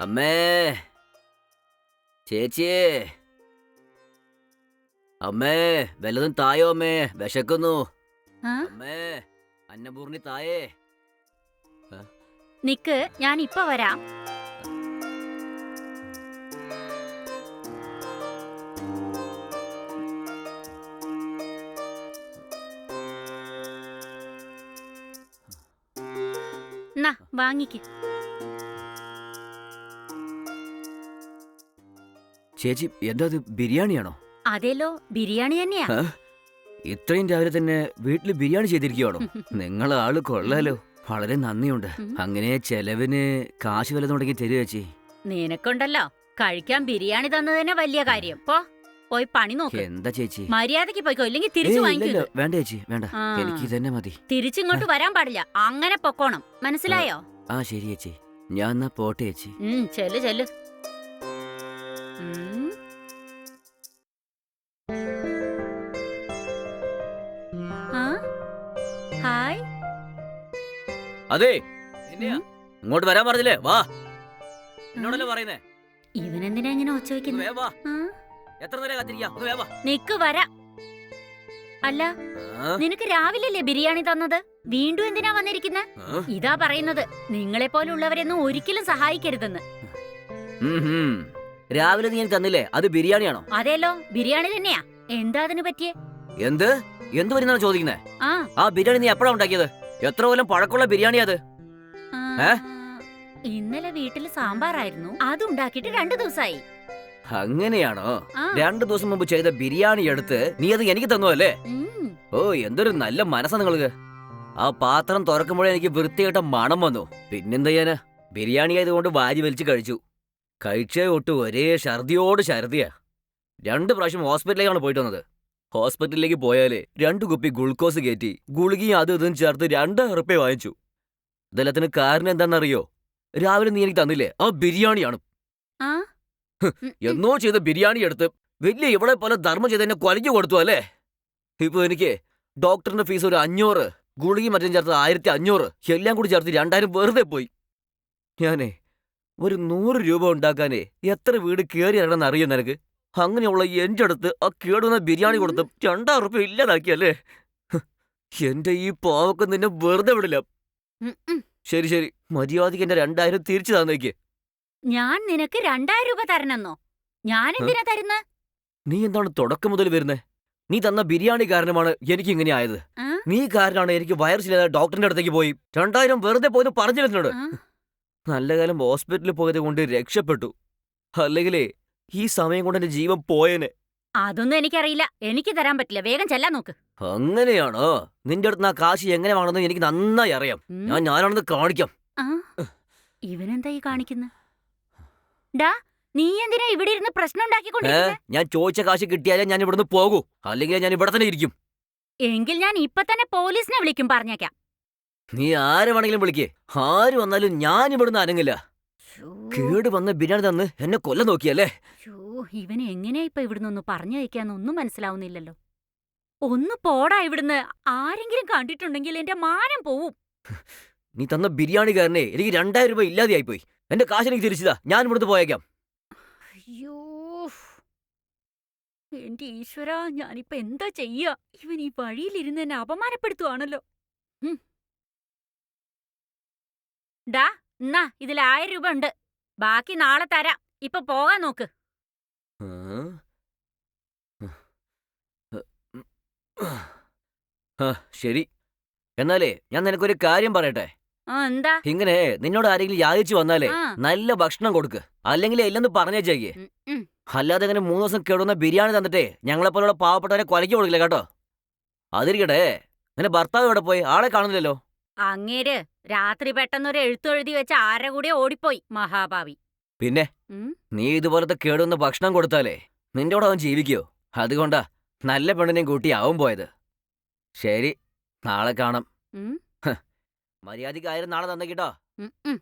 അമ്മേ. ചേച്ചിയേ അമ്മേ വല്ലതും തായോ അമ്മേ? വിശക്കുന്നു. ആ? അമ്മേ അന്നപൂർണി തായേ. നിക്ക് ഞാൻ ഇപ്പൊ വരാം നാ വാങ്ങിക്ക്. ചേച്ചി എന്താ അത് ബിരിയാണിയാണോ? അതേലോ ബിരിയാണി തന്നെയാ? ഇത്രയും രാവിലെ തന്നെ വീട്ടിൽ ബിരിയാണി ചെയ്തിരിക്കുകയാണോ നിങ്ങൾ ആൾ കൊള്ളാലോ. വളരെ നന്ദിയുണ്ട്. അങ്ങനെ ചെലവിന് കാശ് വല്ലതും തുടങ്ങി തരുക ചേച്ചി? നിനക്കുണ്ടല്ലോ. കഴിക്കാൻ ബിരിയാണി തന്നതന്നെ വലിയ കാര്യം. പോ പോയി പണി നോക്ക്. എന്താ ചേച്ചി? മര്യാദയ്ക്ക് പോയിക്കോ ഇല്ലെങ്കിൽ തിരിച്ചു വേണ്ട ചേച്ചി വേണ്ട. എനിക്ക് ഇതന്നെ മതി. തിരിച്ചിങ്ങോട്ട് വരാൻ പാടില്ല. അങ്ങനെ പൊക്കോണം. മനസ്സിലായോ? ആ ശരി ചേച്ചി. ഞാൻ എന്നാ പോട്ടെ ചേച്ചി. ചെല്ലു ചെല്ല്? ഹായ്. അതെ? ഇങ്ങോട്ട് വരാൻ പറഞ്ഞില്ലേ? വാ. എന്നോടല്ലേ പറയുന്നേ? ഇവനെന്തിനാ ഇങ്ങനെ ഒച്ച വെക്കുന്നത് വാ എത്ര നേരം കാത്തിരിക്കാം? ഒന്ന് വേഗം വാ നിക്ക് വരാ. അല്ല നിനക്ക് രാവിലല്ലേ ബിരിയാണി തന്നത്? വീണ്ടും എന്തിനാ വന്നിരിക്കുന്നെ? ഇതാ പറയുന്നത്. നിങ്ങളെ പോലുള്ളവരെന്നും ഒരിക്കലും സഹായിക്കരുതെന്ന്. രാവിലെ നീ എനിക്ക് തന്നില്ലേ? അത് ബിരിയാണിയാണോ? അതേല്ലോ ബിരിയാണി തന്നെയാ. എന്താ അതിന് പറ്റിയേ? എന്ത്? എന്ത് വരുന്നാണ് ചോദിക്കുന്നേ? ആ. ആ ബിരിയാണി നീ എപ്പോഴാ ഉണ്ടാക്കിയത്? എത്ര കൊല്ലം പഴക്കമുള്ള ബിരിയാണി അത്? ഏ? ഇന്നലെ വീട്ടിൽ സാമ്പാറായിരുന്നു. അത് ഉണ്ടാക്കിട്ട് രണ്ടു ദിവസമായി അങ്ങനെയാണോ? ആ, രണ്ടു ദിവസം മുമ്പ് ചെയ്ത ബിരിയാണി എടുത്ത് നീ അത് എനിക്ക് തന്നു അല്ലേ ഉം. ഓ എന്തൊരു നല്ല മനസ്സാ നിങ്ങൾക്ക് ആ പാത്രം തുറക്കുമ്പോഴേ എനിക്ക് വൃത്തികെട്ട മണം വന്നു. പിന്നെന്താ ചെയ്യാന്? ബിരിയാണി ആയതുകൊണ്ട് വാരി വലിച്ചു കഴിച്ചു. കഴിച്ചേ ഒട്ട് ഒരേ ഛർദിയോട് ഛർദിയാ. രണ്ട് പ്രാവശ്യം ഹോസ്പിറ്റലിലേക്കാണ് പോയിട്ട് വന്നത്. ഹോസ്പിറ്റലിലേക്ക് പോയാലേ രണ്ട് കുപ്പി ഗ്ലൂക്കോസ് കയറ്റി ഗുളികയും അത് ഇതും ചേർത്ത് രണ്ട് ഉറുപ്പ്യ വാങ്ങിച്ചു. ഇതെല്ലാത്തിന് കാരണം എന്താണെന്നറിയോ? രാവിലെ നീ എനിക്ക് തന്നില്ലേ? ആ ബിരിയാണിയാണ്. എന്നോ ചെയ്ത ബിരിയാണി എടുത്ത് വലിയ ഇവിടെ പോലെ ധർമ്മം ചെയ്ത് എന്നെ കൊലഞ്ഞു കൊടുത്തു അല്ലേ? ഇപ്പൊ എനിക്ക് ഡോക്ടറിന്റെ ഫീസ് ഒരു അഞ്ഞൂറ് ഗുളികയും മറ്റും ചേർത്ത് ആയിരത്തി അഞ്ഞൂറ് എല്ലാം കൂടി ചേർത്ത് രണ്ടായിരം വെറുതെ പോയി. ഞാനേ ഒരു നൂറ് രൂപ ഉണ്ടാക്കാനേ എത്ര വീട് കയറി ഇറങ്ങണമെന്ന് അറിയാം നിനക്ക്? അങ്ങനെയുള്ള എന്റെ അടുത്ത് ആ കേടുന്ന ബിരിയാണി കൊടുത്ത് രണ്ടായിരം റുപ്യ ഇല്ലാതാക്കിയല്ലേ എന്റെ ഈ പാവക്ക് നിന്നെ വെറുതെ വിടില്ല. ശരി ശരി. മര്യാദയ്ക്ക് എന്റെ രണ്ടായിരം തിരിച്ചു തന്നേക്ക് ഞാൻ നിനക്ക് രണ്ടായിരം രൂപ തരണമെന്നോ ഞാൻ എന്തിനാ തരുന്ന? നീ എന്താണ് തുടക്കം മുതൽ വരുന്നേ? നീ തന്ന ബിരിയാണി കാരണമാണ് എനിക്ക് ഇങ്ങനെ ആയത്. നീ കാരണമാണ് എനിക്ക് വൈറസില്ലാതെ ഡോക്ടറിന്റെ അടുത്തേക്ക് പോയി. രണ്ടായിരം വെറുതെ പോയെന്ന് പറഞ്ഞിരുന്നോട്. നല്ല കാലം ഹോസ്പിറ്റലിൽ പോയത് കൊണ്ട് രക്ഷപ്പെട്ടു. അല്ലെങ്കിലേ ഈ സമയം കൊണ്ട് എന്റെ ജീവൻ പോയനെ. അതൊന്നും എനിക്കറിയില്ല. എനിക്ക് തരാൻ പറ്റില്ല. വേഗം ചെല്ലാൻ നോക്ക്. അങ്ങനെയാണോ? നിന്റെ അടുത്ത് ആ കാശ് എങ്ങനെ വേണമെന്ന് എനിക്ക് നന്നായി അറിയാം. ഞാൻ ഞാനാണെന്ന് കാണിക്കാം? ഇവനെന്താ ഈ കാണിക്കുന്ന? ഡാ നീ എന്തിനാ ഇവിടെ ഇരുന്ന് പ്രശ്നം ഉണ്ടാക്കിക്കൊണ്ടിരിക്കുന്നത് ഉണ്ടാക്കിക്കൊണ്ടിരിക്കുന്നെ? ഞാൻ ചോദിച്ച കാശ് കിട്ടിയാലേ ഞാൻ ഇവിടുന്ന് പോകൂ. അല്ലെങ്കിൽ ഞാൻ ഇവിടെ തന്നെ ഇരിക്കും. എങ്കിൽ ഞാൻ ഇപ്പൊ തന്നെ പോലീസിനെ വിളിക്കും പറഞ്ഞേക്കാം. നീ ആരെ വേണമെങ്കിലും വിളിക്കേ. ആര് വന്നാലും ഞാൻ ഇവിടുന്ന് അനങ്ങില്ല. കേട് വന്ന ബിരിയാണി തന്ന് എന്നെ കൊല്ല നോക്കിയല്ലേ? ഇവന് എങ്ങനെയാ ഇപ്പൊ ഇവിടുന്ന് ഒന്ന് പറഞ്ഞു ഒന്നും മനസ്സിലാവുന്നില്ലല്ലോ. ഒന്ന് പോടാ ഇവിടുന്ന്. ആരെങ്കിലും കണ്ടിട്ടുണ്ടെങ്കിൽ എന്റെ മാനം പോവും. നീ തന്ന ബിരിയാണി കാരനെ എനിക്ക് രണ്ടായിരം രൂപ ഇല്ലാതെയായി പോയി എന്റെ കാശ് എനിക്ക് തിരിച്ചതാ. ഞാൻ ഇവിടുന്ന് പോയേക്കാം. അയ്യോ. എന്റെ ഈശ്വര ഞാനിപ്പോ എന്താ ചെയ്യാ? ഇവൻ ഈ വഴിയിലിരുന്ന് എന്നെ അപമാനപ്പെടുത്തുവാണല്ലോ. ഉം. ഡാ എന്നാ ഇതിൽ ആയിരം രൂപ ഉണ്ട്. ബാക്കി നാളെ തരാം. ഇപ്പൊ പോകാൻ നോക്ക്. ശരി. എന്നാലേ ഞാൻ നിനക്കൊരു കാര്യം പറയട്ടെ. എന്താ? ഇങ്ങനെ നിന്നോട് ആരെങ്കിലും യാചിച്ചു വന്നാലേ നല്ല ഭക്ഷണം കൊടുക്ക്. അല്ലെങ്കിൽ എല്ലെന്ന് പറഞ്ഞേച്ചേക്ക്. അല്ലാതെ ഇങ്ങനെ മൂന്ന് ദിവസം കേടുന്ന ബിരിയാണി തന്നിട്ടേ ഞങ്ങളെപ്പോലുള്ള പാവപ്പെട്ടവരെ കൊലക്കി കൊടുക്കില്ല കേട്ടോ. അതിരിക്കട്ടെ നിന്റെ ഭർത്താവ് ഇവിടെ പോയി? ആളെ കാണുന്നില്ലല്ലോ. അങ്ങേര് രാത്രി പെട്ടെന്നൊരു എഴുത്തെഴുതി വെച്ച് ആരെ കൂടെ ഓടിപ്പോയി മഹാഭാവി. പിന്നെ നീ ഇതുപോലത്തെ കേടുവന്ന ഭക്ഷണം കൊടുത്താലേ നിന്റെ കൂടെ അവൻ ജീവിക്കോ. അതുകൊണ്ടാ നല്ല പെണ്ണിനെയും കൂട്ടി ആവും പോയത്. ശരി നാളെ കാണാം. ആയിരം നാളെ തന്നെ ഉം.